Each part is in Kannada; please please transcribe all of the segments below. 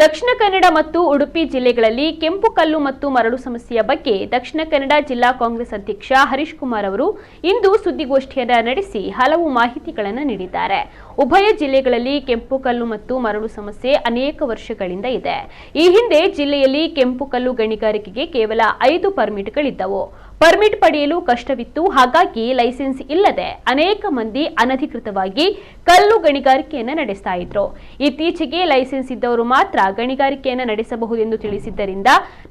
ದಕ್ಷಿಣ ಕನ್ನಡ ಮತ್ತು ಉಡುಪಿ ಜಿಲ್ಲೆಗಳಲ್ಲಿ ಕೆಂಪು ಕಲ್ಲು ಮತ್ತು ಮರಳು ಸಮಸ್ಯೆಯ ಬಗ್ಗೆ ದಕ್ಷಿಣ ಕನ್ನಡ ಜಿಲ್ಲಾ ಕಾಂಗ್ರೆಸ್ ಅಧ್ಯಕ್ಷ ಹರೀಶ್ ಕುಮಾರ್ ಅವರು ಇಂದು ಸುದ್ದಿಗೋಷ್ಠಿಯನ್ನ ನಡೆಸಿ ಹಲವು ಮಾಹಿತಿಗಳನ್ನು ನೀಡಿದ್ದಾರೆ. ಉಭಯ ಜಿಲ್ಲೆಗಳಲ್ಲಿ ಕೆಂಪು ಕಲ್ಲು ಮತ್ತು ಮರಳು ಸಮಸ್ಯೆ ಅನೇಕ ವರ್ಷಗಳಿಂದ ಇದೆ. ಈ ಹಿಂದೆ ಜಿಲ್ಲೆಯಲ್ಲಿ ಕೆಂಪು ಕಲ್ಲು ಗಣಿಗಾರಿಕೆಗೆ ಕೇವಲ ಐದು ಪರ್ಮಿಟ್ಗಳಿದ್ದವು. ಪರ್ಮಿಟ್ ಪಡೆಯಲು ಕಷ್ಟವಿತ್ತು. ಹಾಗಾಗಿ ಲೈಸೆನ್ಸ್ ಇಲ್ಲದೆ ಅನೇಕ ಮಂದಿ ಅನಧಿಕೃತವಾಗಿ ಕಲ್ಲು ಗಣಿಗಾರಿಕೆಯನ್ನು ನಡೆಸ್ತಾ ಇದ್ರು. ಇತ್ತೀಚೆಗೆ ಲೈಸೆನ್ಸ್ ಇದ್ದವರು ಮಾತ್ರ ಗಣಿಗಾರಿಕೆಯನ್ನು ನಡೆಸಬಹುದೆಂದು ತಿಳಿಸಿದ್ದರಿಂದ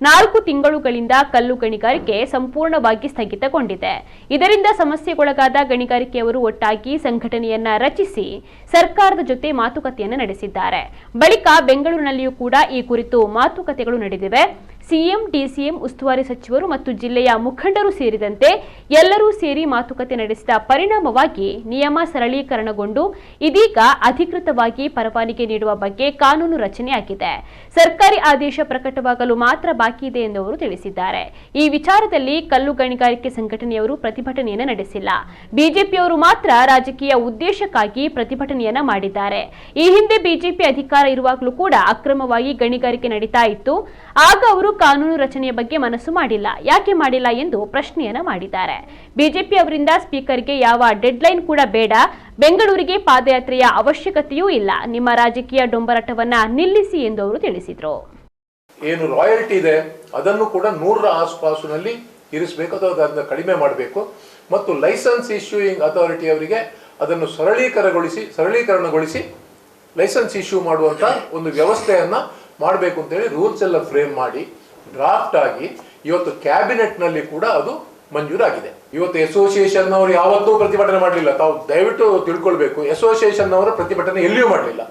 ನಾಲ್ಕು ತಿಂಗಳುಗಳಿಂದ ಕಲ್ಲು ಗಣಿಗಾರಿಕೆ ಸಂಪೂರ್ಣವಾಗಿ ಸ್ಥಗಿತಗೊಂಡಿದೆ. ಇದರಿಂದ ಸಮಸ್ಯೆಗೊಳಗಾದ ಗಣಿಗಾರಿಕೆಯವರು ಒಟ್ಟಾಗಿ ಸಂಘಟನೆಯನ್ನ ರಚಿಸಿ ಸರ್ಕಾರದ ಜೊತೆ ಮಾತುಕತೆಯನ್ನು ನಡೆಸಿದ್ದಾರೆ. ಬಳಿಕ ಬೆಂಗಳೂರಿನಲ್ಲಿಯೂ ಕೂಡ ಈ ಕುರಿತು ಮಾತುಕತೆಗಳು ನಡೆದಿವೆ. ಸಿಎಂ, ಡಿಸಿಎಂ, ಉಸ್ತುವಾರಿ ಸಚಿವರು ಮತ್ತು ಜಿಲ್ಲೆಯ ಮುಖಂಡರು ಸೇರಿದಂತೆ ಎಲ್ಲರೂ ಸೇರಿ ಮಾತುಕತೆ ನಡೆಸಿದ ಪರಿಣಾಮವಾಗಿ ನಿಯಮ ಸರಳೀಕರಣಗೊಂಡು ಇದೀಗ ಅಧಿಕೃತವಾಗಿ ಪರವಾನಗಿ ನೀಡುವ ಬಗ್ಗೆ ಕಾನೂನು ರಚನೆಯಾಗಿದೆ ಸರ್ಕಾರಿ ಆದೇಶ ಪ್ರಕಟವಾಗಲು ಮಾತ್ರ ಬಾಕಿ ಇದೆ ಎಂದು ಅವರು ತಿಳಿಸಿದ್ದಾರೆ. ಈ ವಿಚಾರದಲ್ಲಿ ಕಲ್ಲು ಗಣಿಗಾರಿಕೆ ಸಂಘಟನೆಯವರು ಪ್ರತಿಭಟನೆಯನ್ನು ನಡೆಸಿಲ್ಲ. ಬಿಜೆಪಿಯವರು ಮಾತ್ರ ರಾಜಕೀಯ ಉದ್ದೇಶಕ್ಕಾಗಿ ಪ್ರತಿಭಟನೆಯನ್ನ ಮಾಡಿದ್ದಾರೆ. ಈ ಹಿಂದೆ ಬಿಜೆಪಿ ಅಧಿಕಾರ ಇರುವಾಗಲೂ ಕೂಡ ಅಕ್ರಮವಾಗಿ ಗಣಿಗಾರಿಕೆ ನಡೀತಾ ಇತ್ತು. ಆಗ ಅವರು ಕಾನೂನು ರಚನೆಯ ಬಗ್ಗೆ ಮನಸ್ಸು ಮಾಡಿಲ್ಲ. ಯಾಕೆ ಮಾಡಿಲ್ಲ ಎಂದು ಪ್ರಶ್ನೆಯನ್ನು ಮಾಡಿದ್ದಾರೆ. ಬಿಜೆಪಿ ಅವರಿಂದ ಸ್ಪೀಕರ್ಗೆ ಯಾವ ಡೆಡ್ಲೈನ್ ಕೂಡ ಬೇಡ. ಬೆಂಗಳೂರಿಗೆ ಪಾದಯಾತ್ರೆಯ ಅವಶ್ಯಕತೆಯೂ ಇಲ್ಲ. ನಿಮ್ಮ ರಾಜಕೀಯ ಡೊಂಬರಾಟವನ್ನ ನಿಲ್ಲಿಸಿ ಎಂದು ಅವರು ತಿಳಿಸಿದರು. ಏನು ರಾಯಲ್ಟಿ ಇದೆ, ಅದನ್ನು ಕೂಡ ನೂರರ ಆಸುಪಾಸಿನಲ್ಲಿ ಇರಿಸಬೇಕು ಅಥವಾ ಅದನ್ನು ಕಡಿಮೆ ಮಾಡಬೇಕು. ಮತ್ತು ಲೈಸೆನ್ಸ್ ಇಶ್ಯೂಯಿಂಗ್ ಅಥಾರಿಟಿ ಅವರಿಗೆ ಅದನ್ನು ಸರಳೀಕರಣಗೊಳಿಸಿ ಸರಳೀಕರಣಗೊಳಿಸಿ ಲೈಸೆನ್ಸ್ ಇಶ್ಯೂ ಮಾಡುವಂಥ ಒಂದು ವ್ಯವಸ್ಥೆಯನ್ನು ಮಾಡಬೇಕು ಅಂತೇಳಿ ರೂಲ್ಸ್ ಎಲ್ಲ ಫ್ರೇಮ್ ಮಾಡಿ ಡ್ರಾಫ್ಟ್ ಆಗಿ ಇವತ್ತು ಕ್ಯಾಬಿನೆಟ್ನಲ್ಲಿ ಕೂಡ ಅದು ಮಂಜೂರಾಗಿದೆ. ಇವತ್ತು ಅಸೋಸಿಯೇಷನ್ ಅವರು ಯಾವತ್ತೂ ಪ್ರತಿಭಟನೆ ಮಾಡಲಿಲ್ಲ. ತಾವು ದಯವಿಟ್ಟು ತಿಳ್ಕೊಳ್ಬೇಕು. ಅಸೋಸಿಯೇಷನ್ ಅವರ ಪ್ರತಿಭಟನೆ ಎಲ್ಲಿಯೂ ಮಾಡಲಿಲ್ಲ.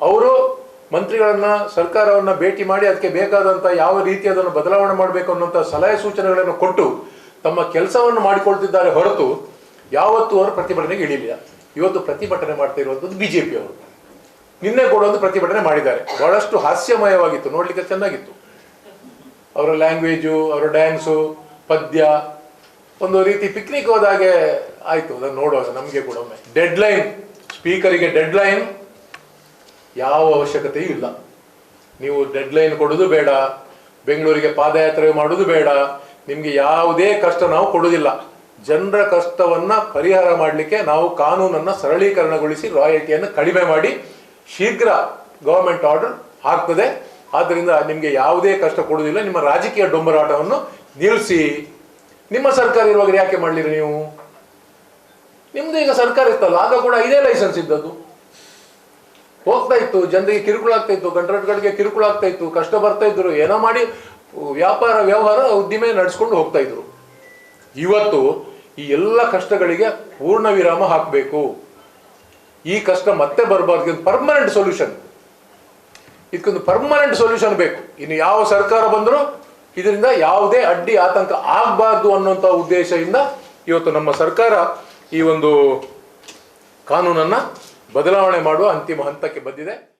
ಅವರು ಮಂತ್ರಿಗಳನ್ನ, ಸರ್ಕಾರವನ್ನ ಭೇಟಿ ಮಾಡಿ ಅದಕ್ಕೆ ಬೇಕಾದಂತ ಯಾವ ರೀತಿ ಅದನ್ನು ಬದಲಾವಣೆ ಮಾಡಬೇಕು ಅನ್ನೋಂಥ ಸಲಹೆ ಸೂಚನೆಗಳನ್ನು ಕೊಟ್ಟು ತಮ್ಮ ಕೆಲಸವನ್ನು ಮಾಡಿಕೊಳ್ತಿದ್ದಾರೆ ಹೊರತು ಯಾವತ್ತೂ ಅವರು ಪ್ರತಿಭಟನೆಗೆ ಇಳಿಲಿಲ್ಲ. ಇವತ್ತು ಪ್ರತಿಭಟನೆ ಮಾಡ್ತಾ ಇರುವಂಥದ್ದು ಬಿಜೆಪಿ ಅವರು ನಿನ್ನೆ ಕೂಡ ಒಂದು ಪ್ರತಿಭಟನೆ ಮಾಡಿದ್ದಾರೆ. ಬಹಳಷ್ಟು ಹಾಸ್ಯಮಯವಾಗಿತ್ತು. ನೋಡ್ಲಿಕ್ಕೆ ಚೆನ್ನಾಗಿತ್ತು. ಅವರ ಲ್ಯಾಂಗ್ವೇಜು ಅವರ ಡ್ಯಾನ್ಸು ಪದ್ಯ, ಒಂದು ರೀತಿ ಪಿಕ್ನಿಕ್ ಹೋದಾಗೆ ಆಯ್ತು. ಅದನ್ನು ನೋಡುವಾಗ ನಮಗೆ ಕೂಡ ಒಮ್ಮೆ. ಡೆಡ್ ಲೈನ್ ಸ್ಪೀಕರಿಗೆ ಡೆಡ್ ಲೈನ್ ಯಾವ ಅವಶ್ಯಕತೆಯೂ ಇಲ್ಲ. ನೀವು ಡೆಡ್ ಲೈನ್ ಕೊಡೋದು ಬೇಡ. ಬೆಂಗಳೂರಿಗೆ ಪಾದಯಾತ್ರೆ ಮಾಡೋದು ಬೇಡ. ನಿಮಗೆ ಯಾವುದೇ ಕಷ್ಟ ನಾವು ಕೊಡೋದಿಲ್ಲ. ಜನರ ಕಷ್ಟವನ್ನ ಪರಿಹಾರ ಮಾಡಲಿಕ್ಕೆ ನಾವು ಕಾನೂನನ್ನ ಸರಳೀಕರಣಗೊಳಿಸಿ ರಾಯಲ್ಟಿಯನ್ನು ಕಡಿಮೆ ಮಾಡಿ ಶೀಘ್ರ ಗೌರ್ಮೆಂಟ್ ಆರ್ಡರ್ ಆಗ್ತದೆ ಆದ್ದರಿಂದ ನಿಮಗೆ ಯಾವುದೇ ಕಷ್ಟ ಕೊಡೋದಿಲ್ಲ ನಿಮ್ಮ ರಾಜಕೀಯ ಡೊಂಬರಾಟವನ್ನು ನಿಲ್ಲಿಸಿ. ನಿಮ್ಮ ಸರ್ಕಾರ ಇರುವಾಗ ಯಾಕೆ ಮಾಡಲಿರಿ ನೀವು? ನಿಮ್ದು ಈಗ ಸರ್ಕಾರ ಇತ್ತಲ್ಲ, ಆಗ ಕೂಡ ಇದೇ ಲೈಸೆನ್ಸ್ ಇದ್ದದ್ದು. ಹೋಗ್ತಾ ಇತ್ತು, ಜನರಿಗೆ ಕಿರುಕುಳ ಆಗ್ತಾ ಇತ್ತು ಕಂಟ್ರಾಕ್ಟ್ಗಳಿಗೆ ಕಿರುಕುಳ ಆಗ್ತಾ ಇತ್ತು, ಕಷ್ಟ ಬರ್ತಾ ಇದ್ರು, ಏನೋ ಮಾಡಿ ವ್ಯಾಪಾರ, ವ್ಯವಹಾರ, ಉದ್ದಿಮೆ ನಡೆಸ್ಕೊಂಡು ಹೋಗ್ತಾ ಇದ್ರು. ಇವತ್ತು ಈ ಎಲ್ಲ ಕಷ್ಟಗಳಿಗೆ ಪೂರ್ಣ ವಿರಾಮ ಹಾಕಬೇಕು. ಈ ಕಷ್ಟ ಮತ್ತೆ ಬರಬಾರ್ದು ಪರ್ಮನೆಂಟ್ ಸೊಲ್ಯೂಷನ್ ಇದಕ್ಕೊಂದು ಪರ್ಮನೆಂಟ್ ಸೊಲ್ಯೂಷನ್ ಬೇಕು. ಇನ್ನು ಯಾವ ಸರ್ಕಾರ ಬಂದರೂ ಇದರಿಂದ ಯಾವುದೇ ಅಡ್ಡಿ ಆತಂಕ ಆಗಬಾರ್ದು ಅನ್ನುವಂಥ ಉದ್ದೇಶದಿಂದ ಇವತ್ತು ನಮ್ಮ ಸರ್ಕಾರ ಈ ಒಂದು ಕಾನೂನನ್ನು ಬದಲಾವಣೆ ಮಾಡುವ ಅಂತಿಮ ಹಂತಕ್ಕೆ ಬಂದಿದೆ.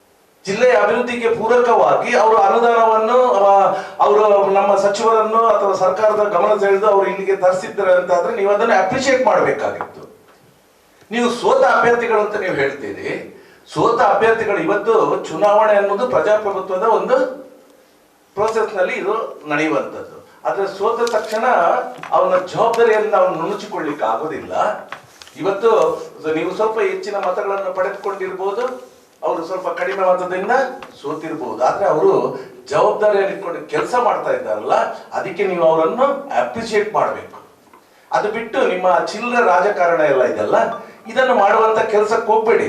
ಜಿಲ್ಲೆಯ ಅಭಿವೃದ್ಧಿಗೆ ಪೂರಕವಾಗಿ ಅವರು ಅನುದಾನವನ್ನು ಅವ- ಅವರು ನಮ್ಮ ಸಚಿವರನ್ನು ಅಥವಾ ಸರ್ಕಾರದ ಗಮನ ಸೆಳೆದು ಅವರು ಇಲ್ಲಿಗೆ ತರಿಸಿದ್ದಾರೆ ಅಂತ ಆದ್ರೆ ನೀವು ಅದನ್ನು ಅಪ್ರಿಶಿಯೇಟ್ ಮಾಡಬೇಕಾಗಿತ್ತು. ನೀವು ಸೋತ ಅಭ್ಯರ್ಥಿಗಳು ಅಂತ ನೀವು ಹೇಳ್ತೀರಿ. ಸೋತ ಅಭ್ಯರ್ಥಿಗಳು ಇವತ್ತು ಚುನಾವಣೆ ಅನ್ನೋದು ಪ್ರಜಾಪ್ರಭುತ್ವದ ಒಂದು ಪ್ರೋಸೆಸ್ನಲ್ಲಿ ಇದು ನಡೆಯುವಂಥದ್ದು. ಆದ್ರೆ ಸೋತ ತಕ್ಷಣ ಅವನ ಜವಾಬ್ದಾರಿಯನ್ನು ನಾವು ನುಣುಚಿಕೊಳ್ಳಿಕ್ಕೆ ಆಗೋದಿಲ್ಲ. ಇವತ್ತು ನೀವು ಸ್ವಲ್ಪ ಹೆಚ್ಚಿನ ಮತಗಳನ್ನು ಪಡೆದುಕೊಂಡಿರ್ಬೋದು, ಅವರು ಸ್ವಲ್ಪ ಕಡಿಮೆ ಮತದಿಂದ ಸೋತಿರ್ಬೋದು. ಆದ್ರೆ ಅವರು ಜವಾಬ್ದಾರಿಯನ್ನು ಇಟ್ಕೊಂಡು ಕೆಲಸ ಮಾಡ್ತಾ ಇದ್ದಾರಲ್ಲ, ಅದಕ್ಕೆ ನೀವು ಅವರನ್ನು ಅಪ್ರಿಶಿಯೇಟ್ ಮಾಡಬೇಕು. ಅದು ಬಿಟ್ಟು ನಿಮ್ಮ ಚಿಲ್ಲರೆ ರಾಜಕಾರಣ ಎಲ್ಲ ಇದೆಲ್ಲ ಇದನ್ನು ಮಾಡುವಂತ ಕೆಲಸಕ್ಕೆ ಹೋಗ್ಬೇಡಿ.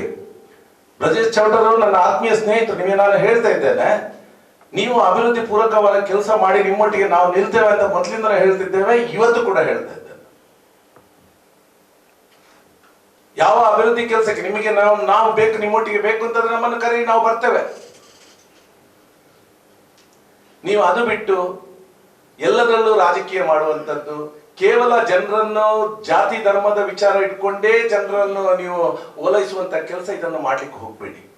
ಬ್ರಜೇಶ್ ಚೌಟರು ನನ್ನ ಆತ್ಮೀಯ ಸ್ನೇಹಿತರು, ನಿಮಗೆ ನಾನು ಹೇಳ್ತಾ ಇದ್ದೇನೆ, ನೀವು ಅಭಿವೃದ್ಧಿ ಪೂರಕವಾದ ಕೆಲಸ ಮಾಡಿ ನಿಮ್ಮೊಟ್ಟಿಗೆ ನಾವು ನಿಲ್ತೇವೆ ಅಂತ ಮೊದಲಿಂದ ಹೇಳ್ತಿದ್ದೇವೆ, ಇವತ್ತು ಕೂಡ ಹೇಳ್ತಾ ಇದ್ದೇನೆ. ಯಾವ ಅಭಿವೃದ್ಧಿ ಕೆಲಸಕ್ಕೆ ನಿಮಗೆ ನಾವು ನಾವು ಬೇಕು, ನಿಮ್ಮೊಟ್ಟಿಗೆ ಬೇಕು ಅಂತಂದ್ರೆ ನಮ್ಮನ್ನು ಕರಿ ನಾವು ಬರ್ತೇವೆ. ನೀವು ಅದು ಬಿಟ್ಟು ಎಲ್ಲದರಲ್ಲೂ ರಾಜಕೀಯ ಮಾಡುವಂಥದ್ದು ಕೇವಲ ಜನರನ್ನು ಜಾತಿ ಧರ್ಮದ ವಿಚಾರ ಇಟ್ಕೊಂಡೇ ಜನರನ್ನು ನೀವು ಓಲೈಸುವಂತ ಕೆಲಸ ಇದನ್ನು ಮಾಡ್ಲಿಕ್ಕೆ ಹೋಗ್ಬೇಡಿ.